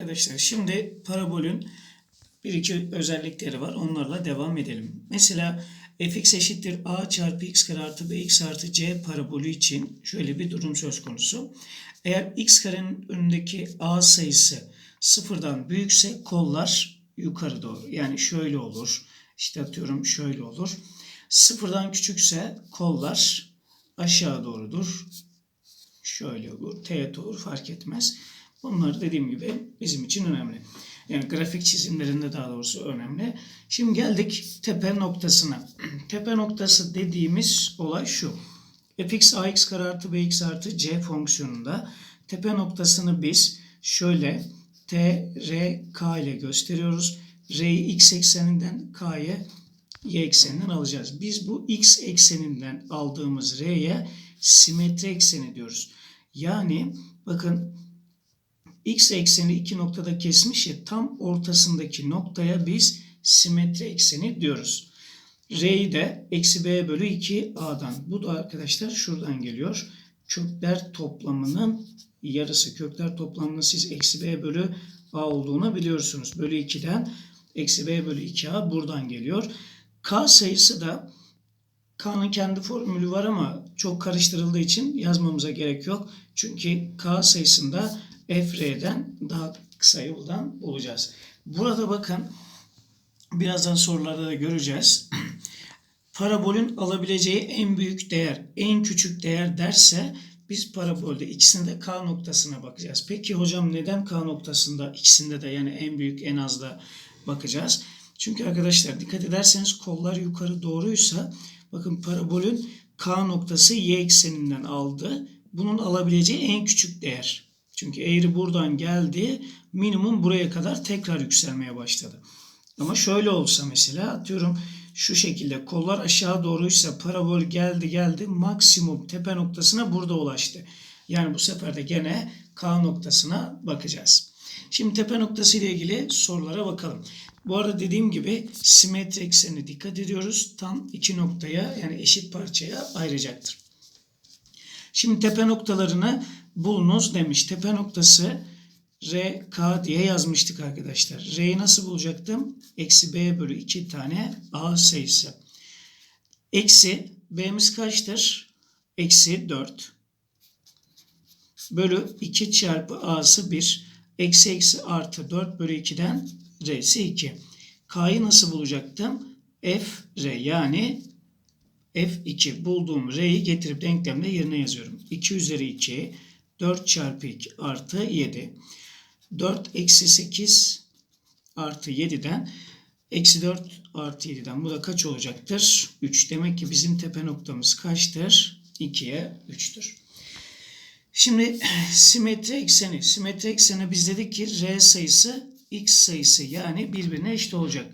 Arkadaşlar şimdi parabolün bir iki özellikleri var. Onlarla devam edelim. Mesela fx eşittir a çarpı x kare artı bx artı c parabolü için şöyle bir durum söz konusu. Eğer x karenin önündeki a sayısı sıfırdan büyükse kollar yukarı doğru. Yani şöyle olur. İşte atıyorum şöyle olur. Sıfırdan küçükse kollar aşağı doğrudur. Şöyle olur, teğet olur fark etmez. Bunlar dediğim gibi bizim için önemli. Yani grafik çizimlerinde daha doğrusu önemli. Şimdi geldik tepe noktasına. tepe noktası dediğimiz olay şu. fx ax kare artı bx artı c fonksiyonunda tepe noktasını biz şöyle t, r, k ile gösteriyoruz. r'yi x ekseninden k'ya y ekseninden alacağız. Biz bu x ekseninden aldığımız r'ye simetri ekseni diyoruz. Yani bakın x ekseni iki noktada kesmiş ya tam ortasındaki noktaya biz simetri ekseni diyoruz. R'yi de eksi b bölü 2 a'dan. Bu da arkadaşlar şuradan geliyor. Kökler toplamının yarısı. Kökler toplamının siz eksi b bölü a olduğunu biliyorsunuz. Bölü 2'den eksi b bölü 2a buradan geliyor. K sayısı da K'nın kendi formülü var ama çok karıştırıldığı için yazmamıza gerek yok. Çünkü K sayısında FR'den daha kısa yoldan bulacağız. Burada bakın birazdan sorularda da göreceğiz. Parabolün alabileceği en büyük değer, en küçük değer derse biz parabolde ikisinde K noktasına bakacağız. Peki hocam neden K noktasında ikisinde de yani en büyük en az da bakacağız? Çünkü arkadaşlar dikkat ederseniz kollar yukarı doğruysa bakın parabolün K noktası y ekseninden aldı. Bunun alabileceği en küçük değer. Çünkü eğri buradan geldi. Minimum buraya kadar tekrar yükselmeye başladı. Ama şöyle olsa mesela atıyorum şu şekilde kollar aşağı doğruysa parabol geldi geldi maksimum tepe noktasına burada ulaştı. Yani bu sefer de gene K noktasına bakacağız. Şimdi tepe noktası ile ilgili sorulara bakalım. Bu arada dediğim gibi simetri eksenine dikkat ediyoruz. Tam iki noktaya yani eşit parçaya ayıracaktır. Şimdi tepe noktalarını bulunuz demiş. Tepe noktası R, K diye yazmıştık arkadaşlar. R'yi nasıl bulacaktım? Eksi B bölü 2 tane A sayısı. Eksi B'miz kaçtır? Eksi 4. Bölü 2 çarpı A'sı 1. Eksi eksi artı 4 bölü 2'den R'si 2. K'yı nasıl bulacaktım? F, R yani F2 bulduğum R'yi getirip denklemde yerine yazıyorum. 2 üzeri 2 4 çarpı 2 artı 7. 4 eksi 8 artı 7'den eksi 4 artı 7'den bu da kaç olacaktır? 3. Demek ki bizim tepe noktamız kaçtır? 2'ye 3'tür. Şimdi simetri ekseni. Simetri ekseni biz dedik ki R sayısı X sayısı yani birbirine eşit olacak.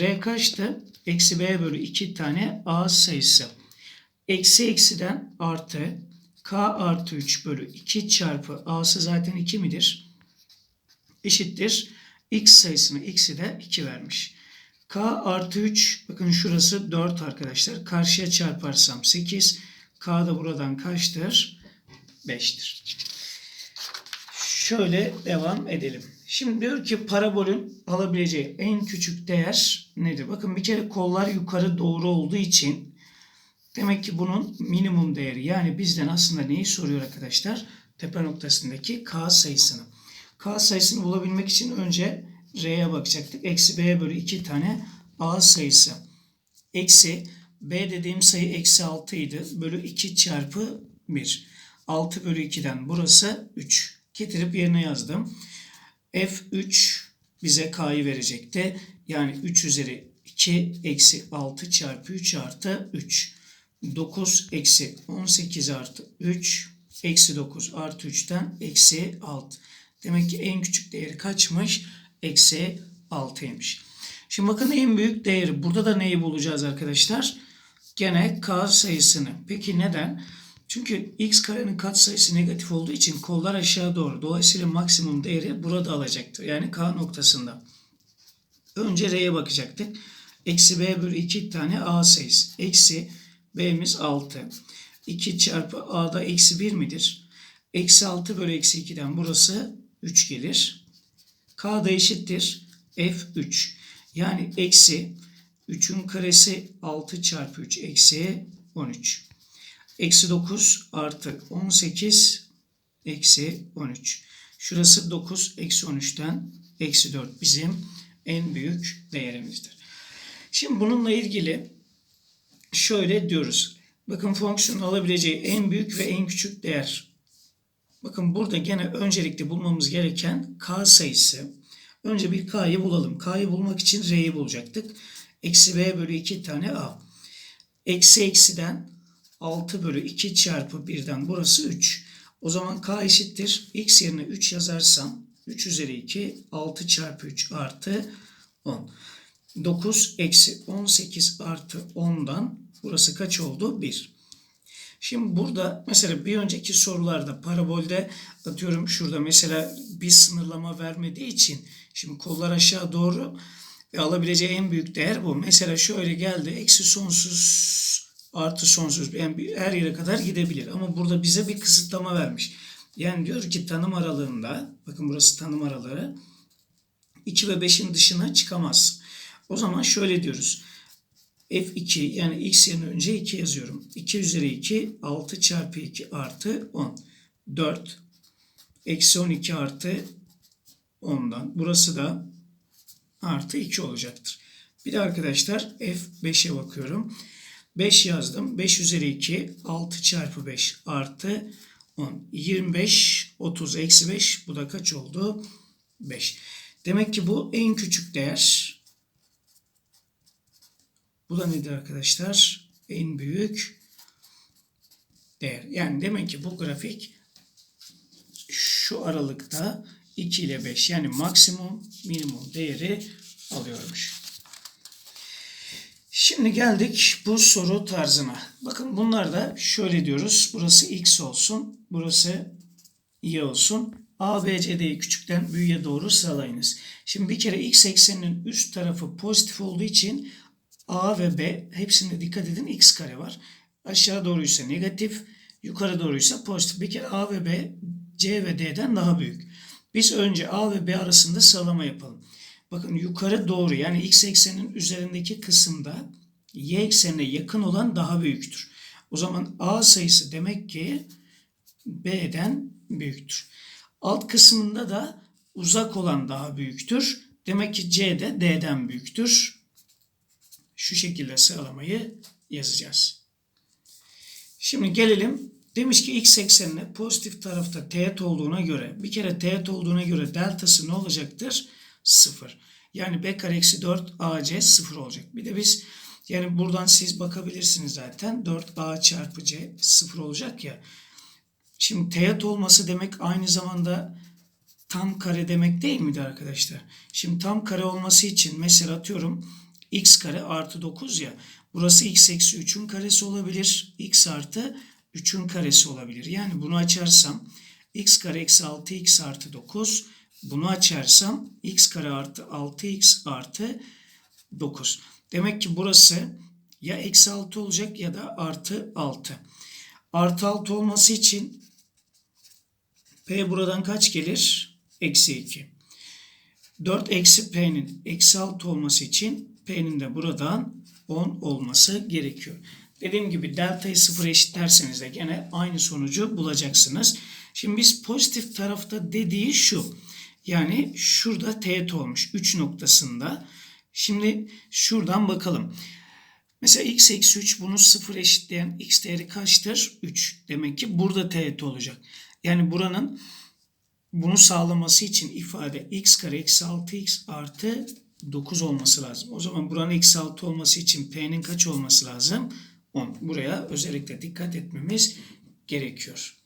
R kaçtı? Eksi B bölü 2 tane A sayısı. Eksi eksiden artı K artı 3 bölü 2 çarpı A'sı zaten 2 midir? Eşittir. X sayısını X'i de 2 vermiş. K artı 3 bakın şurası 4 arkadaşlar. Karşıya çarparsam 8. K da buradan kaçtır? 5'tir. Şöyle devam edelim. Şimdi diyor ki parabolün alabileceği en küçük değer nedir? Bakın bir kere kollar yukarı doğru olduğu için demek ki bunun minimum değeri. Yani bizden aslında neyi soruyor arkadaşlar? Tepe noktasındaki K sayısını. K sayısını bulabilmek için önce R'ye bakacaktık. Eksi B bölü 2 tane A sayısı. Eksi B dediğim sayı eksi 6 idi. Bölü 2 çarpı 1. 6 bölü 2'den burası 3. Getirip yerine yazdım. F3 bize K'yı verecekti. Yani 3 üzeri 2 eksi 6 çarpı 3 artı 3. 9 eksi 18 artı 3 eksi 9 artı 3'ten eksi 6. Demek ki en küçük değeri kaçmış? Eksi 6'ymış. Şimdi bakın en büyük değeri. Burada da neyi bulacağız arkadaşlar? Gene K sayısını. Peki neden? Çünkü x karenin katsayısı negatif olduğu için kollar aşağı doğru. Dolayısıyla maksimum değeri burada alacaktır. Yani k noktasında. Önce r'ye bakacaktık. Eksi b bölü 2 tane a sayısı. Eksi b'miz 6. 2 çarpı a'da eksi 1 midir? Eksi 6 bölü eksi 2'den burası 3 gelir. K da eşittir F3. Yani eksi 3'ün karesi 6 çarpı 3 eksi 13. Eksi 9 artı 18 eksi 13. Şurası 9 eksi 13'ten eksi 4 bizim en büyük değerimizdir. Şimdi bununla ilgili şöyle diyoruz. Bakın fonksiyonun alabileceği en büyük ve en küçük değer. Bakın burada gene öncelikle bulmamız gereken k sayısı. Önce bir k'yı bulalım. K'yı bulmak için r'yi bulacaktık. Eksi b bölü 2 tane a. Eksi eksiden 6 bölü 2 çarpı 1'den burası 3. O zaman k eşittir. x yerine 3 yazarsam 3 üzeri 2 6 çarpı 3 artı 10. 9 eksi 18 artı 10'dan burası kaç oldu? 1. Şimdi burada mesela bir önceki sorularda parabolde atıyorum şurada mesela bir sınırlama vermediği için şimdi kollar aşağı doğru ve alabileceği en büyük değer bu. Mesela şöyle geldi eksi sonsuz artı sonsuz yani her yere kadar gidebilir ama burada bize bir kısıtlama vermiş. Yani diyor ki tanım aralığında bakın burası tanım aralığı 2 ve 5'in dışına çıkamaz. O zaman şöyle diyoruz. F2 yani x yerine önce 2 yazıyorum. 2 üzeri 2 6 çarpı 2 artı 10. 4 eksi 12 artı 10'dan. Burası da artı 2 olacaktır. Bir de arkadaşlar F5'e bakıyorum. 5 yazdım. 5 üzeri 2 6 çarpı 5 artı 10. 25 30 eksi 5 bu da kaç oldu? 5. Demek ki bu en küçük değer. Bu da nedir arkadaşlar? En büyük değer. Yani demek ki bu grafik şu aralıkta 2 ile 5 yani maksimum minimum değeri alıyormuş. Şimdi geldik bu soru tarzına. Bakın bunlar da şöyle diyoruz. Burası x olsun. Burası y olsun. A, B, C, D'yi küçükten büyüğe doğru sıralayınız. Şimdi bir kere x ekseninin üst tarafı pozitif olduğu için A ve B hepsine dikkat edin x kare var. Aşağı doğruysa negatif, yukarı doğruysa pozitif. Bir kere A ve B C ve D'den daha büyük. Biz önce A ve B arasında sıralama yapalım. Bakın yukarı doğru yani x eksenin üzerindeki kısımda y eksenine yakın olan daha büyüktür. O zaman A sayısı demek ki B'den büyüktür. Alt kısmında da uzak olan daha büyüktür. Demek ki C de D'den büyüktür. Şu şekilde sıralamayı yazacağız. Şimdi gelelim. Demiş ki x eksenine pozitif tarafta teğet olduğuna göre bir kere teğet olduğuna göre deltası ne olacaktır? 0. Yani b kare eksi 4 ac 0 olacak. Bir de biz yani buradan siz bakabilirsiniz zaten 4a çarpı c 0 olacak ya. Şimdi teğet olması demek aynı zamanda tam kare demek değil miydi arkadaşlar? Şimdi tam kare olması için mesela atıyorum x kare artı 9 ya. Burası x eksi 3'ün karesi olabilir. x artı 3'ün karesi olabilir. Yani bunu açarsam x kare eksi 6x artı 9 bunu açarsam x kare artı 6x artı 9. Demek ki burası ya eksi 6 olacak ya da artı 6. Artı 6 olması için p buradan kaç gelir? Eksi 2. 4 eksi p'nin eksi 6 olması için p'nin de buradan 10 olması gerekiyor. Dediğim gibi delta'yı sıfır eşitlerseniz de gene aynı sonucu bulacaksınız. Şimdi biz pozitif tarafta dediği şu. Yani şurada teğet olmuş 3 noktasında. Şimdi şuradan bakalım. Mesela x eksi 3 bunu 0 eşitleyen x değeri kaçtır? 3. Demek ki burada teğet olacak. Yani buranın bunu sağlaması için ifade x kare eksi 6x artı 9 olması lazım. O zaman buranın eksi 6 olması için p'nin kaç olması lazım? 10. Buraya özellikle dikkat etmemiz gerekiyor.